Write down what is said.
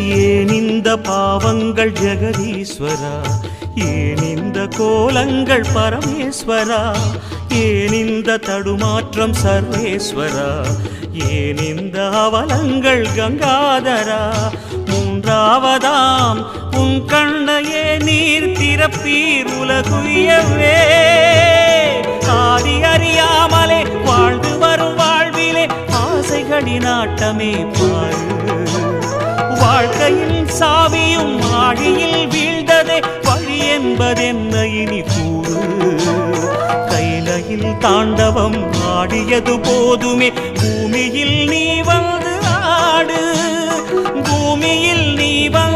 ஏன் இந்த பாவங்கள் ஜெகதீஸ்வரா? ஏன் இந்த கோலங்கள் பரமேஸ்வரா? ஏன் இந்த தடுமாற்றம் சர்வேஸ்வரா? ஏன் இந்த அவலங்கள் கங்காதரா? மூன்றாவதாம் உன் கண்ணையே நீர் திறப்பீர் உலகுயவே ஆதி அறியாமலே வாழ்ந்து வரும் வாழ்விலே ஆசைகளின் ஆட்டமே பாரு. வாழ்க்கையில் சாவியும் ஆழியில் வீழ்ந்ததே வழி என்பதென்ன இனி கூறு? கைலையில் தாண்டவம் ஆடியது போதுமே. பூமியில் நீ வந்து ஆடு. பூமியில் நீ வந்து